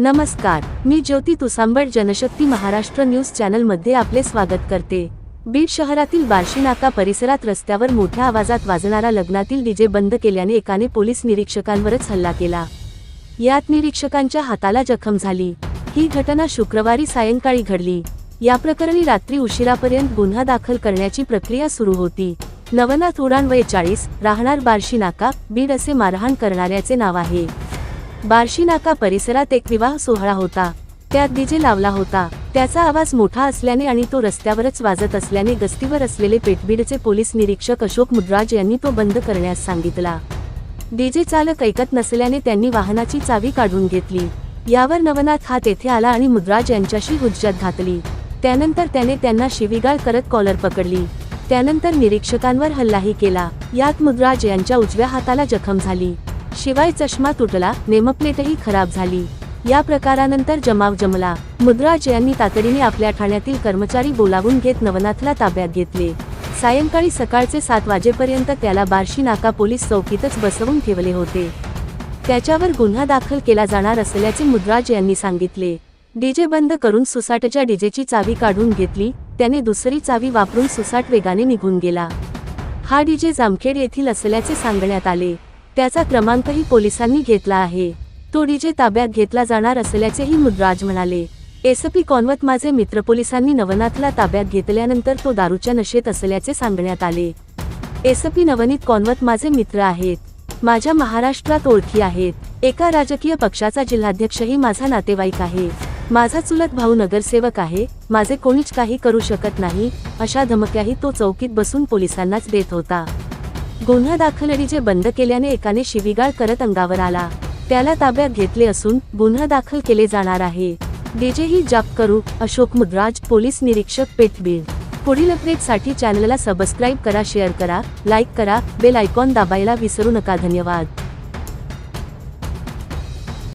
नमस्कार मी ज्योती तुसांबड जनशक्ती महाराष्ट्र न्यूज चॅनलमध्ये आपले स्वागत करते. बीड शहरातील बार्शी नाका परिसरात रस्त्यावर मोठ्या आवाजात वाजणारा लग्नातील डीजे बंद केल्याने एकाने पोलीस निरीक्षकांवरच हल्ला केला. यात निरीक्षकांच्या हाताला जखम झाली. ही घटना शुक्रवारी सायंकाळी घडली. या प्रकरणी रात्री उशिरापर्यंत गुन्हा दाखल करण्याची प्रक्रिया सुरू होती. नवनाथ उडाण वय चाळीस राहणार बार्शी नाका बीड असे मारहाण करणाऱ्याचे नाव आहे. बार्शीनाका परिसरात एक विवाह सोहळा होता. त्यात डीजे लावला होता. त्याचा आवाज मोठा असल्याने आणि तो रस्त्यावरच वाजत असल्याने गस्तीवर असलेले पेटबीडचे पोलीस निरीक्षक अशोक मुद्राज यांनी तो बंद करण्यास सांगितला. डीजे चालक ऐकत नसल्याने त्यांनी वाहनाची चावी काढून घेतली. यावर नवनाथ हा तेथे आला आणि मुद्राज यांच्याशी हुज्जत घातली. त्यानंतर त्याने त्यांना शिवीगाळ करत कॉलर पकडली. त्यानंतर निरीक्षकांवर हल्लाही केला. यात मुद्राज यांच्या उजव्या हाताला जखम झाली. शिवाय चष्मा तुटला नेमप्लेटही खराब झाली. या प्रकारानंतर जमाव जमला. मुद्राज यांनी तातडीने आपल्या ठाण्यातील कर्मचारी बोलावून घेत नवनाथला ताब्यात घेतले. सायंकाळी सकाळचे सात वाजेपर्यंत त्याला बार्शी नाका पोलीस चौकीतच बसवून ठेवले होते. त्याच्यावर गुन्हा दाखल केला जाणार असल्याचे मुद्राज यांनी सांगितले. डीजे बंद करून सुसाटच्या डीजेची चावी काढून घेतली त्याने दुसरी चावी वापरून सुसाट वेगाने निघून गेला. हा डीजे जामखेड येथील असल्याचे सांगण्यात आले. त्याचा क्रमांकही पोलिसांनी घेतला आहे. तो डीजे ताब्यात घेतला जाणार असल्याचेही मुद्राज म्हणाले. एसपी कॉन्वत माझे मित्र पोलिसांनी नवनाथला ताब्यात घेतल्यानंतर तो दारूच्या नशेत असल्याचे सांगण्यात आले. एसपी नवनीत कॉन्वत माझे मित्र आहेत. माझ्या महाराष्ट्रात ओळखी आहेत. एका राजकीय पक्षाचा जिल्हाध्यक्षही माझा नातेवाईक आहे. माझा चुलत भाऊ नगरसेवक आहे. माझे कोणीच काही करू शकत नाही अशा धमक्याही तो चौकीत बसून पोलिसांनाच देत होता. गुन्हा दाखल डीजे बंद केल्याने एकाने शिवीगाळ करत अंगावर आला. त्याला ताब्यात घेतले असून गुन्हा दाखल केले जाणार आहे. डीजेही जाप करू अशोक मुद्राज पोलीस निरीक्षक पेठबीड पुढील अपडेटसाठी चॅनलला सबस्क्राईब करा शेअर करा लाईक करा बेल आयकॉन दाबायला विसरू नका. धन्यवाद.